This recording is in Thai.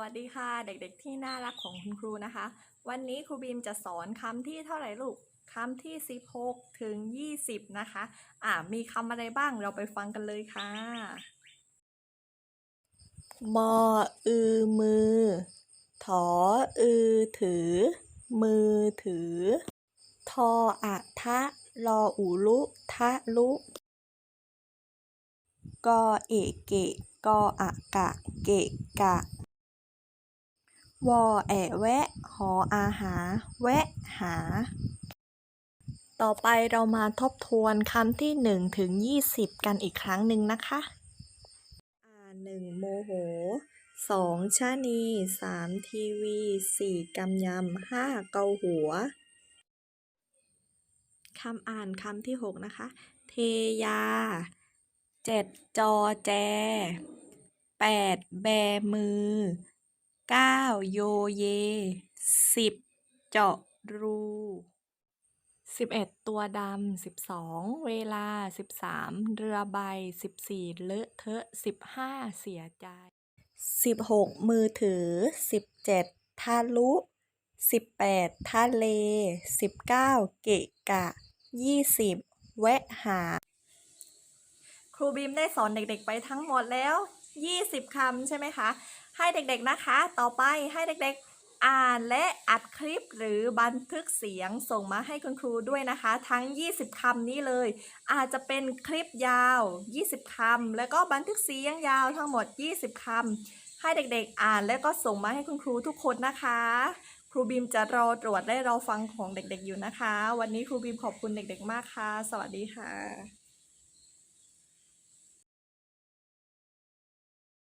วัสดีค่ะ เด็กๆ ที่น่ารักของคุณครูนะคะ วันนี้ครูบีมจะสอนคำที่เท่าไหร่ลูกคำที่ 16 ถึง 20 นะคะ อ่ามีคำอะไรบ้างเราไปฟังกันเลยค่ะ มออือมือ ถออือถือ มือถือ ทออะทะรออูลุทะลุกอเอกเกกออะกะ เกะกะ วอแอะแวะ หออาหา แวะหา ต่อไปเรามาทบทวนคำที่ 1 ถึง 20 กันอีกครั้งหนึ่งนะคะอ่าหนึ่งโมโหสองชะนีสามทีวีสี่กำยำห้าเกาหัวคำอ่านคำที่6นะคะ เทยาเจ็ดจอแจแปดแบมือ เก้าโยเยสิบเจาะรูสิบเอ็ดตัวดำสิบสองเวลาสิบสามเรือใบสิบสี่เลอะเทอะสิบห้าเสียใจสิบหกมือถือสิบเจ็ดทะลุสิบแปดทะเลสิบเก้าเกะกะยี่สิบแวะหา ครูบีมได้สอนเด็กๆไปทั้งหมดแล้ว 20คำใช่ไหมคะ ให้เด็กๆนะคะ ต่อไปให้เด็กๆอ่านและอัดคลิปหรือบันทึกเสียงส่งมาให้คุณครูด้วยนะคะ ทั้ง 20คำนี้เลย อาจจะเป็นคลิปยาว 20คำแล้วก็บันทึกเสียงยาวทั้งหมด 20คำให้เด็กๆอ่านแล้วก็ส่งมาให้คุณครูทุกคนนะคะ ครูบีมจะรอตรวจและรอฟังของเด็กๆอยู่นะคะ วันนี้ครูบีมขอบคุณเด็ก ๆ มากค่ะ สวัสดีค่ะ